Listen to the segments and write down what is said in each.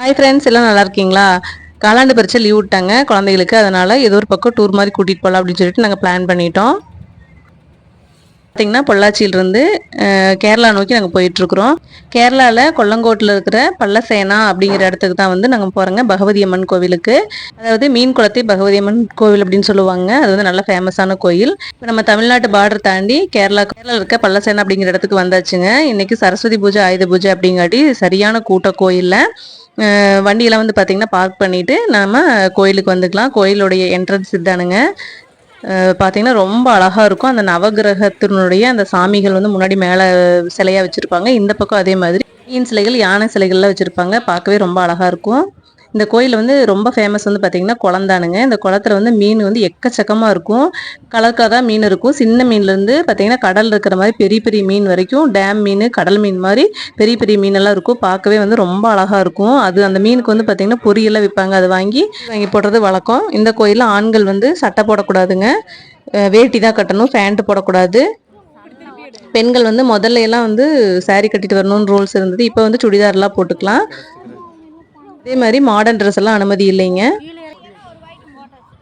Hi friends எல்லாம் நல்லா இருக்கீங்களா? காலாண்டு பரிச்சை லீவ் விட்டாங்க குழந்தைகளுக்கு. அதனால் ஏதோ ஒரு பக்கம் டூர் மாதிரி கூட்டிகிட்டு போகலாம் அப்படின்னு சொல்லிட்டு நாங்கள் பிளான் பண்ணிட்டோம். பார்த்தீங்கன்னா பொள்ளாச்சியிலேருந்து கேரளா நோக்கி நாங்கள் போயிட்டுருக்குறோம் கேரளாவில் கொல்லங்கோட்டில் இருக்கிற பல்லசேனா அப்படிங்கிற இடத்துக்கு தான் வந்து நாங்கள் போகிறோங்க பகவதி அம்மன் கோவிலுக்கு. அதாவது மீன் குளத்தை பகவதி அம்மன் கோவில் அப்படின்னு சொல்லுவாங்க. அது வந்து நல்ல ஃபேமஸான கோயில். இப்போ நம்ம தமிழ்நாட்டு பார்டர் தாண்டி கேரளா கேரளா இருக்க பல்லசேனா அப்படிங்கிற இடத்துக்கு வந்தாச்சுங்க. இன்னைக்கு சரஸ்வதி பூஜை ஆயுத பூஜை அப்படிங்காட்டி சரியான கூட்ட கோயிலில் வண்டியெல்லாம் வந்து பார்த்திங்கன்னா பார்க் பண்ணிவிட்டு நம்ம கோயிலுக்கு வந்துக்கலாம். கோயிலுடைய என்ட்ரன்ஸ் இதானுங்க. பார்த்திங்கன்னா பார்த்தீங்கன்னா ரொம்ப அழகாக இருக்கும். அந்த நவகிரகத்தினுடைய அந்த சாமிகள் வந்து முன்னாடி மேலே சிலையாக வச்சுருப்பாங்க. இந்த பக்கம் அதே மாதிரி. மீன் சிலைகள் யானை சிலைகள்லாம் வச்சுருப்பாங்க. பார்க்கவே ரொம்ப அழகாக இருக்கும். இந்த கோயில் வந்து ரொம்ப ஃபேமஸ் வந்து பார்த்திங்கன்னா குளந்தானுங்க. இந்த குளத்துல வந்து மீன் வந்து எக்கச்சக்கமாக இருக்கும். கலர் கலராக மீன் இருக்கும். சின்ன மீன்லேருந்து பார்த்தீங்கன்னா கடல் இருக்கிற மாதிரி பெரிய பெரிய மீன் வரைக்கும் டேம் மீன் கடல் மீன் மாதிரி பெரிய பெரிய மீனெல்லாம் இருக்கும். பார்க்கவே வந்து ரொம்ப அழகாக இருக்கும். அது அந்த மீனுக்கு வந்து பார்த்திங்கன்னா பொரியெல்லாம் விற்பாங்க அது வாங்கி வாங்கி போடுறது வழக்கம். இந்த கோயிலில் ஆண்கள் வந்து சட்டை போடக்கூடாதுங்க. வேட்டி தான் கட்டணும். பேண்ட்டு போடக்கூடாது. பெண்கள் வந்து முதல்ல எல்லாம் வந்து saree கட்டிட்டு வரணும்னு ரூல்ஸ் இருந்தது. இப்போ வந்து சுடிதார்லாம் போட்டுக்கலாம். அதே மாதிரி மாடர்ன் ட்ரெஸ் எல்லாம் அனுமதி இல்லைங்க.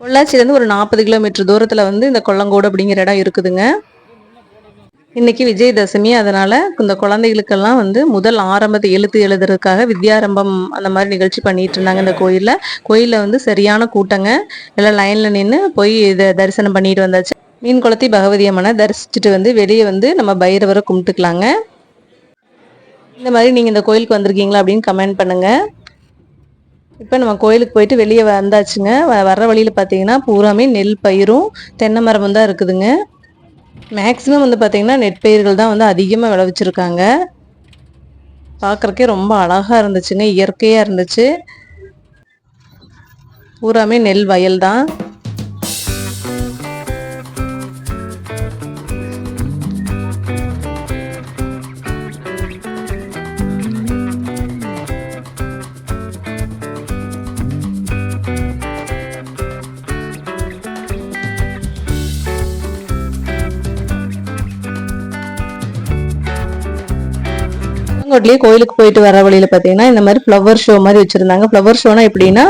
பொள்ளாச்சியிலேருந்து ஒரு நாற்பது கிலோமீட்டர் தூரத்தில் வந்து இந்த கொல்லங்கோடு அப்படிங்கிற இடம் இருக்குதுங்க. இன்னைக்கு விஜயதசமி அதனால இந்த குழந்தைகளுக்கெல்லாம் வந்து முதல் ஆரம்பத்தை எழுத்து எழுதுறதுக்காக வித்யாரம்பம் அந்த மாதிரி நிகழ்ச்சி பண்ணிட்டு இருந்தாங்க இந்த கோயிலில். கோயிலில் வந்து சரியான கூட்டங்க. எல்லாம் லைனில் நின்று போய் இதை தரிசனம் பண்ணிட்டு வந்தாச்சு. மீன் குளத்தி பகவதி அம்மனை தரிசிச்சுட்டு வந்து வெளியே வந்து நம்ம பைரவரை கும்பிட்டுக்கலாங்க. இந்த மாதிரி நீங்கள் இந்த கோயிலுக்கு வந்திருக்கீங்களா அப்படின்னு கமெண்ட் பண்ணுங்கள் இப்போ நம்ம கோயிலுக்கு போயிட்டு வெளியே வந்தாச்சுங்க. வ- வர்ற வழியில் பார்த்தீங்கன்னா பூராமே நெல் பயிரும் தென்னை மரமும் தான் இருக்குதுங்க. மேக்ஸிமம் வந்து பார்த்தீங்கன்னா நெற்பயிர்கள் தான் வந்து அதிகமாக விளைவிச்சிருக்காங்க. பார்க்குறக்கே ரொம்ப அழகாக இருந்துச்சுங்க இயற்கையாக இருந்துச்சு. பூராமே நெல் வயல் தான். கோட்லயே கோயிலுக்கு போயிட்டு வர வழியில பாத்தீங்கன்னா இந்த மாதிரி ஃப்ளவர் ஷோ மாதிரி வச்சிருந்தாங்க. ஃப்ளவர் ஷோனா எப்படின்னா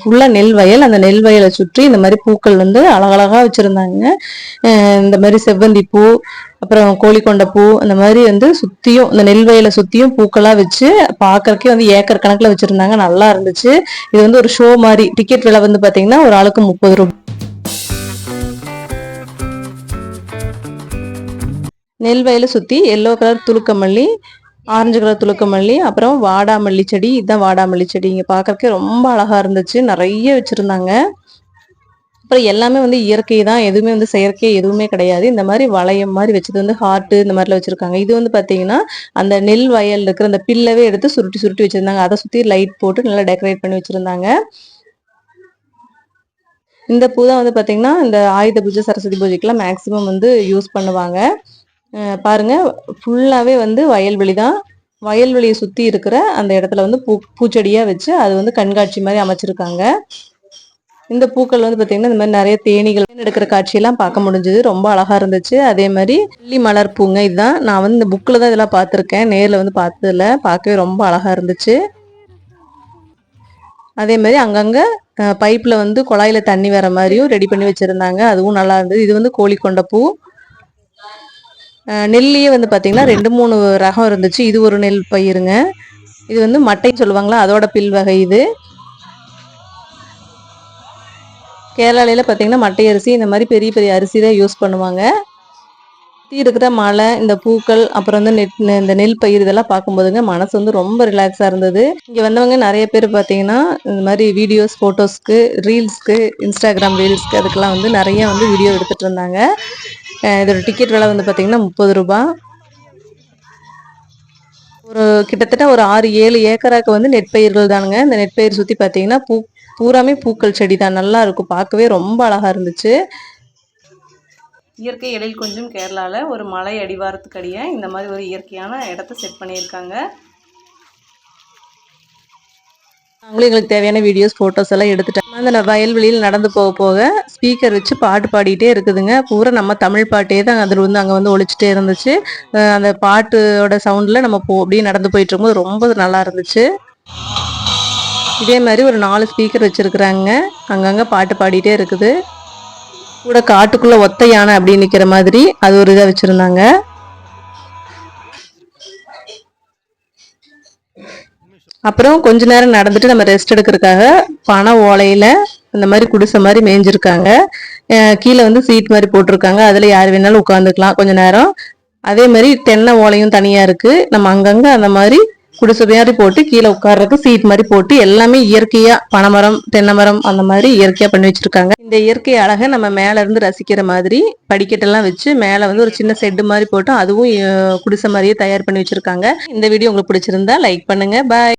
ஃபுல்லா நெல் வயல். அந்த நெல் வயலை சுற்றி இந்த மாதிரி பூக்கள் வந்து அழகழகா வச்சிருந்தாங்க. இந்த மாதிரி செவ்வந்தி பூ அப்புறம் கோழிக்கொண்ட பூ அந்த மாதிரி வந்து சுத்தியும் இந்த நெல் வயலை சுத்தியும் பூக்களா வச்சு பார்க்கறக்கே வந்து ஏக்கர் கணக்குல வச்சிருந்தாங்க. நல்லா இருந்துச்சு. இது வந்து ஒரு ஷோ மாதிரி. டிக்கெட் விலை வந்து பாத்தீங்கன்னா ஒரு ஆளுக்கு முப்பது ரூபாய் நெல் வயலை சுற்றி எல்லோ கலர் துளுக்கமல்லி ஆரஞ்சு கலர் துளுக்கமல்லி அப்புறம் வாடாமல்லி செடி. இதுதான் வாடாமல்லி செடி. இங்கே பார்க்கறக்கே ரொம்ப அழகாக இருந்துச்சு. நிறைய வச்சுருந்தாங்க. அப்புறம் எல்லாமே வந்து இயற்கை தான். எதுவுமே வந்து செயற்கை எதுவுமே கிடையாது. இந்த மாதிரி வளையம் மாதிரி வச்சது வந்து ஹார்ட்டு இந்த மாதிரிலாம் வச்சுருக்காங்க. இது வந்து பார்த்தீங்கன்னா அந்த நெல் வயல் இருக்கிற அந்த பில்லவே எடுத்து சுருட்டி சுருட்டி வச்சுருந்தாங்க. அதை சுற்றி லைட் போட்டு நல்லா டெக்கரேட் பண்ணி வச்சுருந்தாங்க. இந்த பூ தான் வந்து பார்த்தீங்கன்னா இந்த ஆயுத பூஜை சரஸ்வதி பூஜைக்கெல்லாம் மேக்ஸிமம் வந்து யூஸ் பண்ணுவாங்க. பாருங்க. ஃபுல்லாகவே வந்து வயல்வெளி தான். வயல்வெளியை சுற்றி இருக்கிற அந்த இடத்துல வந்து பூ பூச்செடியாக வச்சு அது வந்து கண்காட்சி மாதிரி அமைச்சிருக்காங்க. இந்த பூக்கள் வந்து பார்த்தீங்கன்னா இந்த மாதிரி நிறைய தேனீகள் தேன் எடுக்கிற காட்சியெல்லாம் பார்க்க முடிஞ்சது. ரொம்ப அழகாக இருந்துச்சு. அதே மாதிரி வெள்ளி மலர் பூங்க இதுதான். நான் வந்து இந்த புக்கில் தான் இதெல்லாம் பார்த்துருக்கேன். நேரில் வந்து பார்த்ததில்ல. பார்க்கவே ரொம்ப அழகாக இருந்துச்சு. அதே மாதிரி அங்கங்கே பைப்பில் வந்து குழாயில் தண்ணி வர மாதிரியும் ரெடி பண்ணி வச்சுருந்தாங்க. அதுவும் நல்லா இருந்தது. இது வந்து கோழிக்கொண்ட பூ. நெல்லையே வந்து பார்த்தீங்கன்னா ரெண்டு மூணு ரகம் இருந்துச்சு. இது ஒரு நெல் பயிருங்க. இது வந்து மட்டைன்னு சொல்லுவாங்களா? அதோட பில் வகை இது. கேரளாலையில் பார்த்தீங்கன்னா மட்டை அரிசி இந்த மாதிரி பெரிய பெரிய அரிசி தான் யூஸ் பண்ணுவாங்க. சுற்றி இருக்கிற மலை இந்த பூக்கள் அப்புறம் வந்து நெட் இந்த நெல் பயிர் இதெல்லாம் பார்க்கும்போதுங்க மனசு வந்து ரொம்ப ரிலாக்ஸாக இருந்தது. இங்கே வந்தவங்க நிறைய பேர் பார்த்தீங்கன்னா இந்த மாதிரி வீடியோஸ் ஃபோட்டோஸ்க்கு ரீல்ஸ்க்கு இன்ஸ்டாகிராம் ரீல்ஸ்க்கு அதுக்கெல்லாம் வந்து நிறைய வந்து வீடியோ எடுத்துகிட்டு இருந்தாங்க. இதோட டிக்கெட் விலை வந்து பார்த்தீங்கன்னா முப்பது ரூபா. ஒரு கிட்டத்தட்ட ஒரு ஆறு ஏழு ஏக்கராக்கு வந்து நெற்பயிர்கள் தானுங்க. இந்த நெற்பயிர் சுற்றி பார்த்தீங்கன்னா பூ பூராமே பூக்கள் செடி தான். நல்லா இருக்கும். பார்க்கவே ரொம்ப அழகாக இருந்துச்சு. இயற்கை எழில் கொஞ்சம் கேரளாவில் ஒரு மலை அடிவாரத்துக்கடியே இந்த மாதிரி ஒரு இயற்கையான இடத்த செட் பண்ணியிருக்காங்க. நாங்களும் எங்களுக்கு தேவையான வீடியோஸ் ஃபோட்டோஸ் எல்லாம் எடுத்துட்டாங்க அந்த வயல்வெளியில் நடந்து போக போக ஸ்பீக்கர் வச்சு பாட்டு பாடிட்டே இருக்குதுங்க. பூரா நம்ம தமிழ் பாட்டே தான் அதில் வந்து அங்கே வந்து ஒழிச்சிட்டே இருந்துச்சு. அந்த பாட்டோட சவுண்டில் நம்ம போ அப்படியே நடந்து போயிட்டு இருக்கும்போது ரொம்ப நல்லா இருந்துச்சு. இதே மாதிரி ஒரு நாலு ஸ்பீக்கர் வச்சுருக்குறாங்க. அங்கங்கே பாட்டு பாடிட்டே இருக்குது. கூட காட்டுக்குள்ளே ஒத்த யானை அப்படின்னு நிற்கிற மாதிரி அது ஒரு இதாக வச்சுருந்தாங்க. அப்புறம் கொஞ்ச நேரம் நடந்துட்டு நம்ம ரெஸ்ட் எடுக்கிறதுக்காக பனை ஓலையில இந்த மாதிரி குடிசை மாதிரி மேய்ஞ்சிருக்காங்க கீழே வந்து சீட் மாதிரி போட்டிருக்காங்க. அதுல யார் வேணாலும் உட்காந்துக்கலாம் கொஞ்ச நேரம். அதே மாதிரி தென்னை ஓலையும் தனியா இருக்கு. நம்ம அங்கங்க அந்த மாதிரி குடிசை மாதிரி போட்டு கீழே உட்கார்றதுக்கு சீட் மாதிரி போட்டு எல்லாமே இயற்கையா பனைமரம் தென்னை மரம் அந்த மாதிரி இயற்கையா பண்ணி வச்சிருக்காங்க. இந்த இயற்கை அழகை நம்ம மேல இருந்து ரசிக்கிற மாதிரி படிக்கட்டெல்லாம் வச்சு மேல வந்து ஒரு சின்ன செட்டு மாதிரி போட்டு அதுவும் குடிசை மாதிரியே தயார் பண்ணி வச்சிருக்காங்க. இந்த வீடியோ உங்களுக்கு பிடிச்சிருந்தா லைக் பண்ணுங்க. பாய்